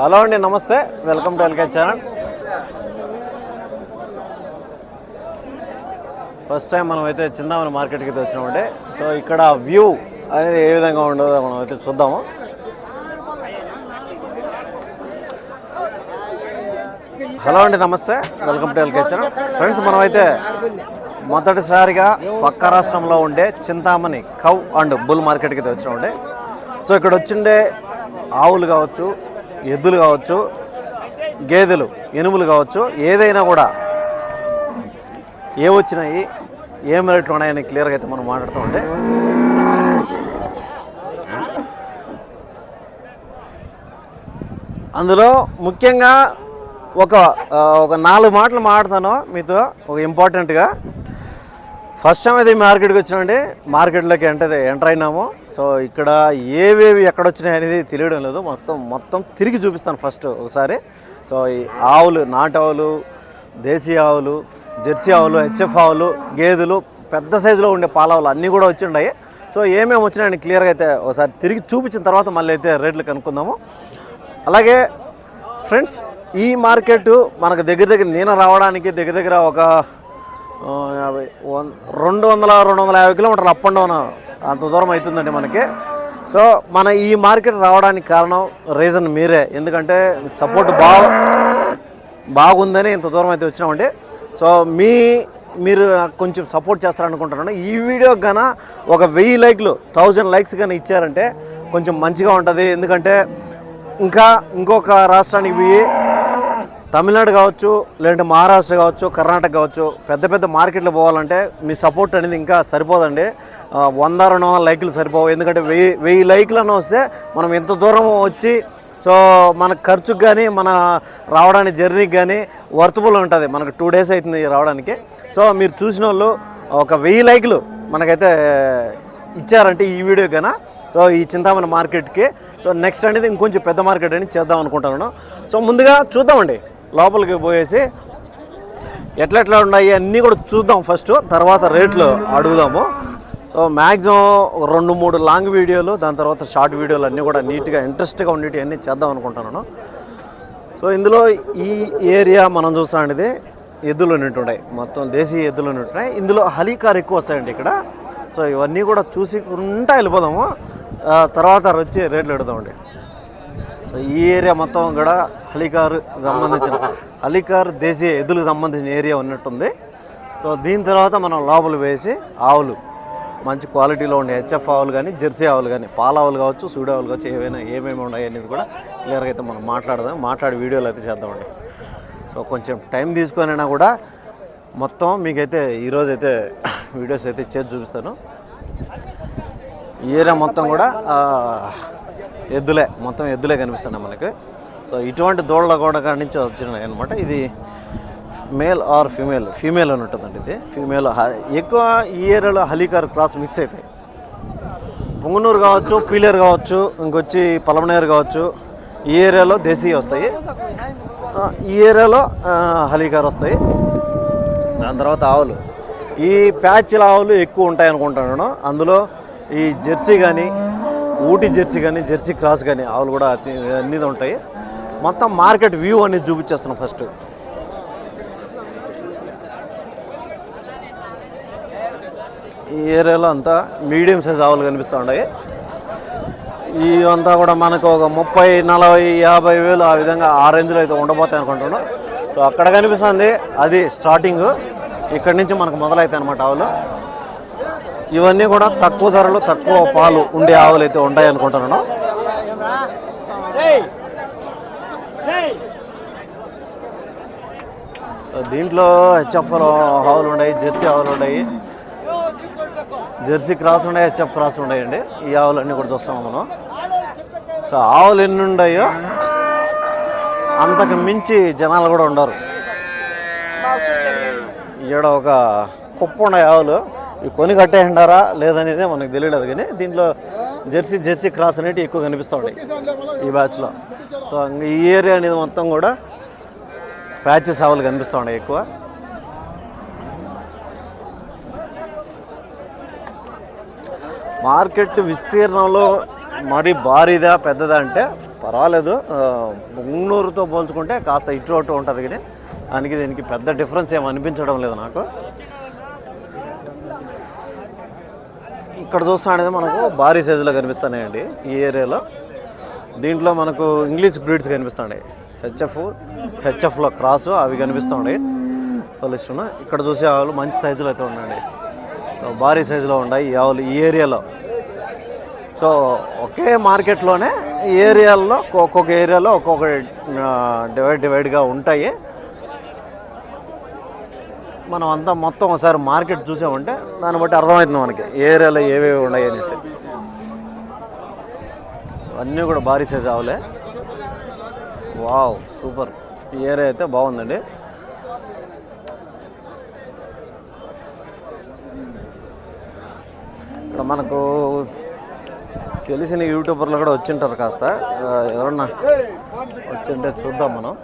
Hello అండి namaste. Welcome to LK channel first time మనం అయితే చిందామని మార్కెట్కి అయితే వచ్చినామండి. సో ఇక్కడ వ్యూ అనేది ఏ విధంగా ఉండదో మనం అయితే చూద్దాము. హలో అండి namaste. Welcome to LK channel friends మనమైతే మొదటిసారిగా పక్క రాష్ట్రంలో ఉండే చింతామణి కవ్ అండ్ బుల్ మార్కెట్కి అయితే వచ్చినామండి. సో ఇక్కడ వచ్చిండే ఆవులు కావచ్చు ఎద్దులు కావచ్చు గేదెలు ఎనుములు కావచ్చు ఏదైనా కూడా ఏవొచ్చినాయి ఏం రేట్లు ఉన్నాయని క్లియర్గా అయితే మనం మాట్లాడుతామండి అందులో ముఖ్యంగా ఒక ఒక నాలుగు మాటలు మాట్లాడతాను మీతో ఒక ఇంపార్టెంట్గా ఫస్ట్ టైం అయితే ఈ మార్కెట్కి వచ్చినామండి. మార్కెట్లోకి అంటే ఎంటర్ అయినాము. సో ఇక్కడ ఏవేవి ఎక్కడ వచ్చినాయి అనేది తెలియడం లేదు. మొత్తం మొత్తం తిరిగి చూపిస్తాను ఫస్ట్ ఒకసారి. సో ఈ ఆవులు నాటు ఆవులు దేశీ ఆవులు జెర్సీ ఆవులు హెచ్ఎఫ్ ఆవులు గేదెలు పెద్ద సైజులో ఉండే పాలావులు అన్నీ కూడా వచ్చి ఉన్నాయి. సో ఏమేమి వచ్చినాయని క్లియర్గా అయితే ఒకసారి తిరిగి చూపించిన తర్వాత మళ్ళీ అయితే రేట్లు కనుక్కుందాము. అలాగే ఫ్రెండ్స్ ఈ మార్కెట్ మనకు దగ్గర దగ్గర నేను రావడానికి దగ్గర దగ్గర ఒక యాభై వన్ రెండు వందల రెండు వందల యాభై కిలోమీటర్లు అప్ అండ్ డౌన్ అంత దూరం అవుతుందండి మనకి. సో మన ఈ మార్కెట్ రావడానికి కారణం రీజన్ మీరే. ఎందుకంటే సపోర్ట్ బాగా బాగుందని ఇంత దూరం అయితే వచ్చినామండి. సో మీ మీరు నాకు కొంచెం సపోర్ట్ చేస్తారనుకుంటున్నాను. ఈ వీడియో కన్నా ఒక వెయ్యి లైక్లు థౌజండ్ లైక్స్ కానీ ఇచ్చారంటే కొంచెం మంచిగా ఉంటుంది. ఎందుకంటే ఇంకా ఇంకొక రాష్ట్రానికి పోయి తమిళనాడు కావచ్చు లేదంటే మహారాష్ట్ర కావచ్చు కర్ణాటక కావచ్చు పెద్ద పెద్ద మార్కెట్లు పోవాలంటే మీ సపోర్ట్ అనేది ఇంకా సరిపోదండి. వంద రెండు వందల లైకులు సరిపోవు. ఎందుకంటే వెయ్యి వెయ్యి లైకులు అని వస్తే మనం ఎంత దూరం వచ్చి సో మన ఖర్చుకు కానీ మన రావడానికి జర్నీకి కానీ వర్తబుల్ ఉంటుంది. మనకు టూ డేస్ అవుతుంది రావడానికి. సో మీరు చూసిన వాళ్ళు ఒక వెయ్యి లైకులు మనకైతే ఇచ్చారంటే ఈ వీడియో కన్నా. సో ఈ చింతామణి మార్కెట్కి. సో నెక్స్ట్ అనేది ఇంకొంచెం పెద్ద మార్కెట్ అని చేద్దాం అనుకుంటున్నాను. సో ముందుగా చూద్దామండి. లోపలికి పోయేసి ఎట్లా ఎట్లా ఉన్నాయి అన్నీ కూడా చూద్దాం ఫస్ట్ తర్వాత రేట్లు అడుగుదాము. సో మ్యాక్సిమం రెండు మూడు లాంగ్ వీడియోలు దాని తర్వాత షార్ట్ వీడియోలు అన్నీ కూడా నీట్గా ఇంట్రెస్ట్గా ఉండేవి అన్నీ చేద్దాం అనుకుంటున్నాను. సో ఇందులో ఈ ఏరియా మనం చూస్తాండిది ఎద్దులు ఉంటున్నాయి మొత్తం దేశీయ ఎద్దులు ఉంటున్నాయి ఇందులో హలీకార్ ఎక్కువ వస్తాయండి ఇక్కడ. సో ఇవన్నీ కూడా చూసి ఉంటా వెళ్ళిపోదాము. తర్వాత వచ్చి రేట్లు పెడదామండి సో ఈ ఏరియా మొత్తం కూడా అలీకార్ సంబంధించిన అలీకార్ దేశీయ ఎద్దులకు సంబంధించిన ఏరియా ఉన్నట్టుంది. సో దీని తర్వాత మనం లోపల వేసి ఆవులు మంచి క్వాలిటీలో ఉండే హెచ్ఎఫ్ ఆవులు కానీ జెర్సీ ఆవులు కానీ పాల ఆవులు కావచ్చు సూడి ఆవులు కావచ్చు ఏవైనా ఏమేమి ఉన్నాయి అనేది కూడా క్లియర్గా అయితే మనం మాట్లాడదాం. మాట్లాడి వీడియోలు అయితే చేద్దామండి. సో కొంచెం టైం తీసుకొనైనా కూడా మొత్తం మీకైతే ఈరోజు అయితే వీడియోస్ అయితే చేసి చూపిస్తాను. ఈ ఏరియా మొత్తం కూడా ఎద్దులే మొత్తం ఎద్దులే కనిపిస్తున్నాయి మనకి. సో ఇటువంటి దూడల కూడా కాడి నుంచి వచ్చినాయి అనమాట. ఇది మేల్ ఆర్ ఫీమేల్ ఫీమేల్ అని ఉంటుందండి ఇది. ఫీమేల్ ఎక్కువ ఈ ఏరియాలో హలీకార్ క్రాస్ మిక్స్ అవుతాయి. పొంగునూరు కావచ్చు పీలేరు కావచ్చు ఇంకొచ్చి పలమనేరు కావచ్చు ఈ ఏరియాలో దేశీయ వస్తాయి. ఈ ఏరియాలో హలీకార్ వస్తాయి. దాని తర్వాత ఆవులు. ఈ ప్యాచ్ల ఆవులు ఎక్కువ ఉంటాయి అనుకుంటున్నాను అందులో ఈ జెర్సీ కానీ ఊటీ జెర్సీ కానీ జెర్సీ క్రాస్ కానీ ఆవులు కూడా అతి- అన్నీ ఉంటాయి. మొత్తం మార్కెట్ వ్యూ అనేది చూపించేస్తున్నాం ఫస్ట్. ఈ ఏరియాలో అంతా మీడియం సైజ్ ఆవులు కనిపిస్తూ ఉన్నాయి. ఈ అంతా కూడా మనకు ఒక ముప్పై నలభై యాభై వేలు ఆ విధంగా ఆ రేంజ్లో అయితే ఉండబోతాయి అనుకుంటున్నాను. సో అక్కడ కనిపిస్తుంది అది స్టార్టింగ్ ఇక్కడి నుంచి మనకు మొదలవుతాయి అనమాట ఆవులు. ఇవన్నీ కూడా తక్కువ ధరలు తక్కువ పాలు ఉండే ఆవులు అయితే ఉంటాయి అనుకుంటున్నాను. దీంట్లో హెచ్ఎఫ్ ఆవులు ఉన్నాయి జెర్సీ ఆవులు ఉన్నాయి. జెర్సీ క్రాస్ ఉన్నాయి హెచ్ఎఫ్ క్రాస్ ఉన్నాయండి. ఈ ఆవులన్నీ కూడా చూస్తాము మనం. సో ఆవులు ఎన్ని ఉన్నాయో అంతకు మించి జనాలు కూడా ఉండరు. ఈడ ఒక కుప్ప ఉన్నాయి ఆవులు ఇవి కొని కట్టేయండారా లేదనేది మనకు తెలియలేదు కానీ దీంట్లో జెర్సీ జెర్సీ క్రాస్ అనేవి ఎక్కువ కనిపిస్తూ ఉన్నాయి ఈ బ్యాచ్లో సో ఈ ఏరియా అనేది మొత్తం కూడా ప్యాచెస్ ఆవులు కనిపిస్తూ ఉన్నాయి ఎక్కువ. మార్కెట్ విస్తీర్ణంలో మరి భారీదా పెద్దదా అంటే పర్వాలేదు. ఆ, పోల్చుకుంటే కాస్త ఇటు అటు ఉంటుంది కానీ దానికి దీనికి పెద్ద డిఫరెన్స్ ఏమి అనిపించడం లేదు నాకు. ఇక్కడ చూస్తానేది మనకు భారీ సైజులో కనిపిస్తున్నాయండి ఈ ఏరియాలో. దీంట్లో మనకు ఇంగ్లీష్ బ్రీడ్స్ కనిపిస్తున్నాయి. హెచ్ఎఫ్ హెచ్ఎఫ్లో క్రాసు అవి కనిపిస్తున్నాయి పొలిషన్ ఇక్కడ చూసే ఆవులు మంచి సైజులో అయితే ఉన్నాయండి. సో భారీ సైజులో ఉన్నాయి ఈ ఆవులు ఈ ఏరియాలో. సో ఒకే మార్కెట్లోనే ఈ ఏరియాల్లో ఒక్కొక్క ఏరియాలో ఒక్కొక్క డివైడ్ డివైడ్గా ఉంటాయి. మనం అంతా మొత్తం ఒకసారి మార్కెట్ చూసామంటే దాన్ని బట్టి అర్థమవుతుంది మనకి ఏరియాలో ఏవేవి ఉన్నాయి అనేసి. అన్నీ కూడా భారీ సైజ్ ఆవులే. Wow super. ఈ ఏరియా అయితే బాగుందండి. ఇక్కడ మనకు తెలిసిన యూట్యూబర్లు కూడా వచ్చింటారు కాస్త. ఎవరన్నా వచ్చింటే చూద్దాం మనం.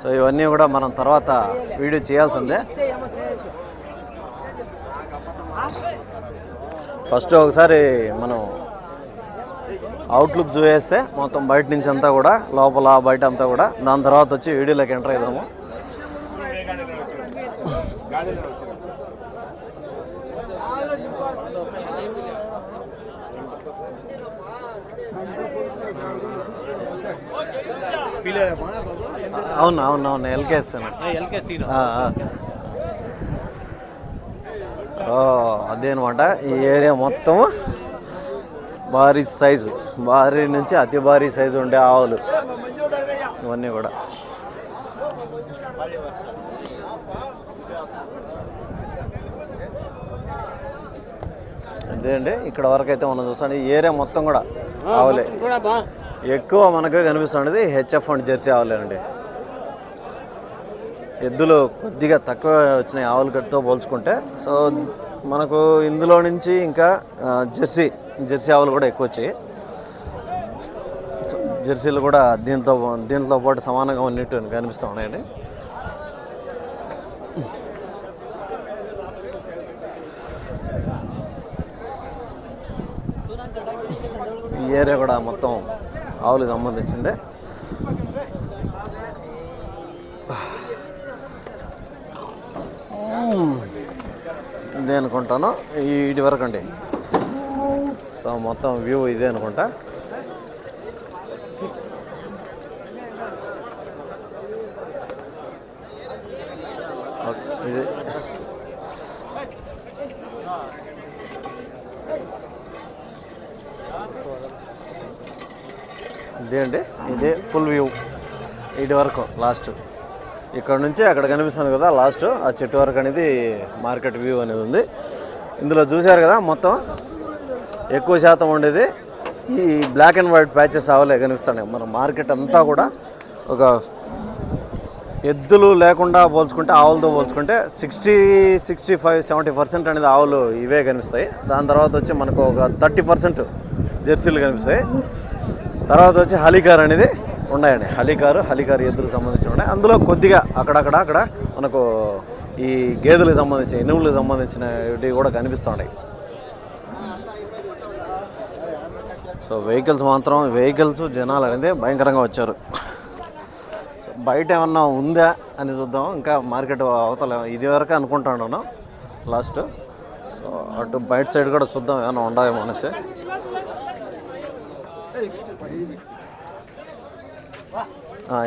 సో ఇవన్నీ కూడా మనం తర్వాత వీడియో చేయాల్సిందే. ఫస్ట్ ఒకసారి మనం అవుట్లుక్ చూసేస్తే మొత్తం బయట నుంచి అంతా కూడా లోపల బయట అంతా కూడా దాని తర్వాత వచ్చి వీడియోలోకి ఎంటర్ అవుదాము అవును అవును అవును ఎల్కేఎస్ అదే అనమాట ఈ ఏరియా మొత్తం భారీ సైజు. భారీ నుంచి అతి భారీ సైజు ఉండే ఆవులు. ఇవన్నీ కూడా. అదే అండి ఇక్కడ వరకు అయితే మనం చూస్తాం. ఈ ఏరియా మొత్తం కూడా ఆవులే. ఎక్కువ మనకు కనిపిస్తున్నది హెచ్ఎఫ్ అండ్ జెర్సీ ఆవులేనండి. ఎద్దులు కొద్దిగా తక్కువ వచ్చినాయి ఆవుల కట్టుతో పోల్చుకుంటే. సో మనకు ఇందులో నుంచి ఇంకా జెర్సీ జెర్సీ ఆవులు కూడా ఎక్కువ వచ్చాయి. జెర్సీలు కూడా దీంతో దీంతో పాటు సమానంగా ఉన్నట్టు కనిపిస్తూ ఉన్నాయండి. ఈ ఏరియా కూడా మొత్తం ఆవులకు సంబంధించిందే. ఇదే అనుకుంటాను. ఇటు వరకు అండి. సో మొత్తం వ్యూ ఇదే అనుకుంటా. ఇది. ఇదే అండి. ఇదే ఫుల్ వ్యూ ఇటు వరకు లాస్ట్ ఇక్కడ నుంచి అక్కడ కనిపిస్తుంది కదా లాస్ట్ ఆ చెట్టు వరకు అనేది మార్కెట్ వ్యూ అనేది ఉంది. ఇందులో చూశారు కదా మొత్తం ఎక్కువ శాతం ఉండేది. ఈ బ్లాక్ అండ్ వైట్ ప్యాచెస్ అవలే కనిపిస్తున్నాయి. మన మార్కెట్ అంతా కూడా ఒక ఎద్దులు లేకుండా పోల్చుకుంటే ఆవులతో పోల్చుకుంటే sixty sixty five seventy percent అనేది ఆవులు ఇవే కనిపిస్తాయి. దాని తర్వాత వచ్చి మనకు ఒక థర్టీ పర్సెంట్ జెర్సీలు కనిపిస్తాయి. తర్వాత వచ్చి హలీకార్ అనేది ఉన్నాయండి. హలికారు హలికారు ఎద్దులకు సంబంధించి ఉన్నాయి. అందులో కొద్దిగా అక్కడక్కడ అక్కడ మనకు ఈ గేదెలకు సంబంధించిన ఎనుములకు సంబంధించినవి కూడా కనిపిస్తూ ఉన్నాయి. సో వెహికల్స్ మాత్రం వెహికల్స్ జనాలు అనేది భయంకరంగా వచ్చారు. సో బయట ఏమన్నా ఉందా అని చూద్దాం. ఇంకా మార్కెట్ అవతల ఇది వరకు అనుకుంటాను లాస్ట్. సో అటు బయట సైడ్ కూడా చూద్దాం ఏమైనా ఉండాలేమో అనేసి.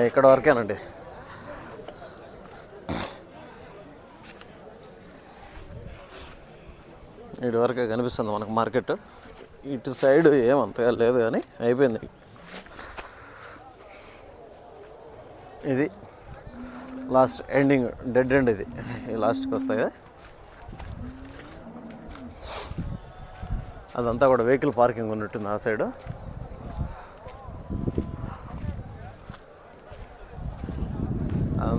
ఇక్కడ వరకేనండి. ఇటు వరకే కనిపిస్తుంది మనకు మార్కెట్. ఇటు సైడ్ ఏమంతగా లేదు కానీ అయిపోయింది. ఇది లాస్ట్ ఎండింగ్ డెడ్ ఎండ్ ఇది. ఈ లాస్ట్కి వస్తాయి. అదంతా కూడా వెహికల్ పార్కింగ్ ఉన్నట్టుంది ఆ సైడు.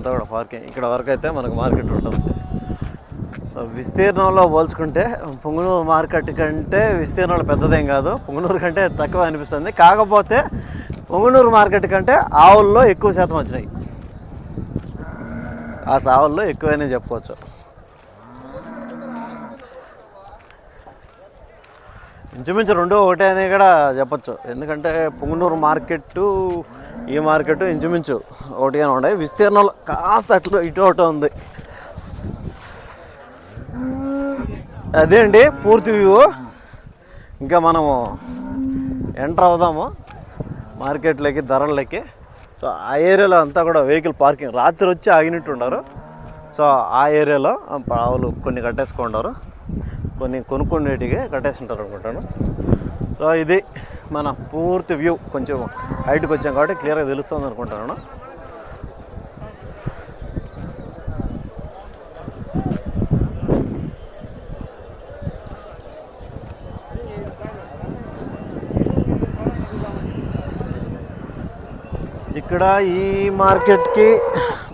అంతా కూడా పార్కింగ్ ఇక్కడ వరకు అయితే మనకు మార్కెట్ ఉంటుంది విస్తీర్ణంలో పోల్చుకుంటే పుంగనూరు మార్కెట్ కంటే విస్తీర్ణంలో పెద్దదేం కాదు. పుంగనూరు కంటే తక్కువ అనిపిస్తుంది. కాకపోతే పుంగనూరు మార్కెట్ కంటే ఆవుల్లో ఎక్కువ శాతం వచ్చినాయి. ఆ సావుల్లో ఎక్కువైనా చెప్పుకోవచ్చు. ఇంచుమించు రెండో ఒకటే అని కూడా చెప్పచ్చు. ఎందుకంటే పుంగనూరు మార్కెట్టు ఈ మార్కెట్ ఇంచుమించు ఒకటిగానే ఉన్నాయి. విస్తీర్ణంలో కాస్త అట్లు ఇటు ఒకటి ఉంది. అదే అండి పూర్తి వ్యూ. ఇంకా మనము ఎంటర్ అవుదాము మార్కెట్లోకి ధరలకి సో ఆ ఏరియాలో అంతా కూడా వెహికల్ పార్కింగ్ రాత్రి వచ్చి ఆగినట్టున్నారు. సో ఆ ఏరియాలో ఆవులు కొన్ని కట్టేసుకుంటారు. కొన్ని కొనుక్కునేటికి ఉంటారు అనుకుంటాను సో ఇది మన పూర్తి వ్యూ కొంచెం హైట్కి వచ్చాం కాబట్టి క్లియర్గా తెలుస్తుంది అనుకుంటాను ఇక్కడ ఈ మార్కెట్కి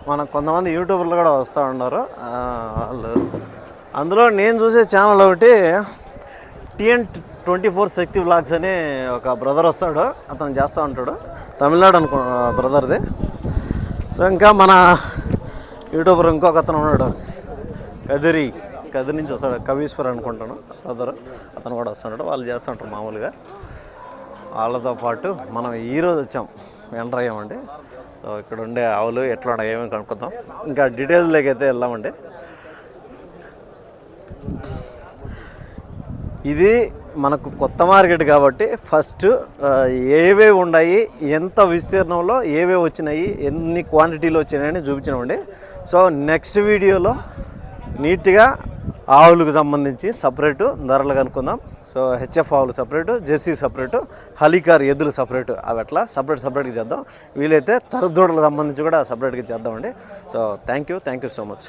మన కొంతమంది యూట్యూబర్లు కూడా వస్తూ ఉన్నారు. వాళ్ళు. అందులో నేను చూసే ఛానల్ ఒకటి TN twenty four Shakti vlogs అని ఒక బ్రదర్ వస్తాడు. అతను చేస్తూ ఉంటాడు. తమిళనాడు అనుకో బ్రదర్ది సో ఇంకా మన యూట్యూబర్ ఇంకొక అతను ఉన్నాడు. కదిరి. కదిరి నుంచి వస్తాడు. కవీశ్వర్ అనుకుంటాను బ్రదర్ అతను కూడా వస్తున్నాడు వాళ్ళు చేస్తూ ఉంటారు మామూలుగా. వాళ్ళతో పాటు మనం ఈరోజు వచ్చాం. ఎంటర్ అయ్యామండి. సో ఇక్కడ ఉండే ఆవులు ఎట్లా ఉన్నాయి ఏమేమి కనుక్కుందాం. ఇంకా డీటెయిల్లోకి అయితే వెళ్ళామండి ఇది మనకు కొత్త మార్కెట్ కాబట్టి ఫస్ట్ ఏవే ఉన్నాయి ఎంత విస్తీర్ణంలో ఏవే వచ్చినాయి ఎన్ని క్వాంటిటీలో వచ్చినాయని చూపించినామండి సో నెక్స్ట్ వీడియోలో నీట్గా ఆవులకు సంబంధించి సపరేటు ధరలు కనుక్కుందాం. సో హెచ్ఎఫ్ ఆవులు సపరేటు జెర్సీ సపరేటు హలికార్ ఎద్దులు సపరేటు అవి అట్లా సపరేట్ సపరేట్గా చేద్దాం. వీలైతే తరపు సంబంధించి కూడా సపరేట్గా చేద్దామండి. So thank you thank you so much